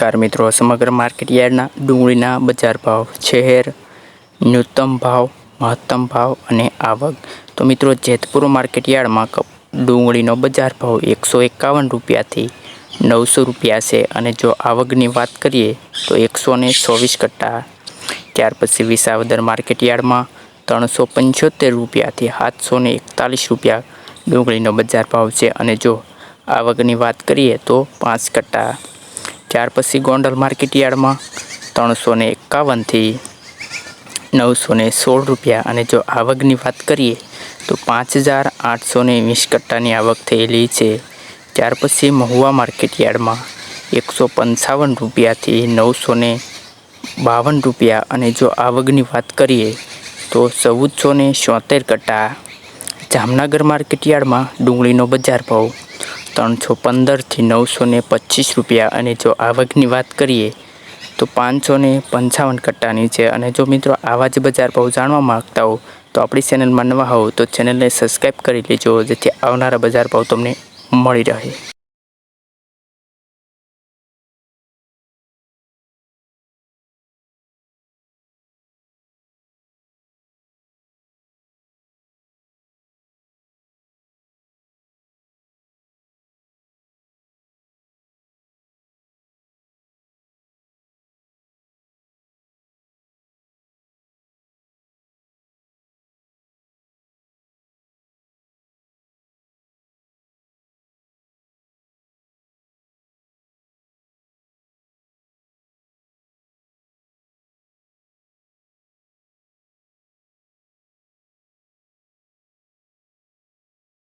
Car મિત્રો, સમગ્ર market યાર્ડના ડુંગળીના બજાર ભાવ શહેર ન્યૂનતમ ભાવ, મહત્તમ ભાવ અને આવક. તો મિત્રો, જેતપુર માર્કેટ યાર્ડમાં ડુંગળીનો બજાર ભાવ એકસો એકાવન રૂપિયાથી નવસો રૂપિયા છે અને જો આવકની વાત કરીએ તો એકસો ને ચોવીસ કટ્ટા. ત્યાર પછી વિસાવદર માર્કેટ યાર્ડમાં ત્રણસો પંચોતેર રૂપિયાથી સાતસો ને એકતાલીસ રૂપિયા ડુંગળીનો બજાર ભાવ છે અને જો આવકની વાત કરીએ તો પાંચ કટ્ટા. ત્યાર પછી ગોંડલ માર્કેટ યાર્ડમાં ત્રણસો ને એકાવનથી નવસો ને સોળ રૂપિયા. અને જો આવકની વાત કરીએ, તો પાંચ હજાર આઠસો ને વીસ કટ્ટાની આવક થયેલી છે. ત્યાર પછી મહુવા માર્કેટ યાર્ડમાં એકસો પંચાવન રૂપિયાથી નવસો ને બાવન રૂપિયા. અને જો આવકની વાત કરીએ, તો ચૌદસો ને કટ્ટા. જામનગર માર્કેટ યાર્ડમાં ડુંગળીનો બજાર ભાવ ત્રણસો પંદરથી નવસો ને પચીસ રૂપિયા. અને જો આવકની વાત કરીએ, તો પાંચસો ને પંચાવન કટ્ટાની છે. અને જો મિત્રો આવા જ બજાર ભાવ જાણવા માગતા હો, તો આપણી ચેનલમાં નવા હોવ તો ચેનલને સબસ્ક્રાઈબ કરી લેજો, જેથી આવનારા બજાર ભાવ તમને મળી રહે.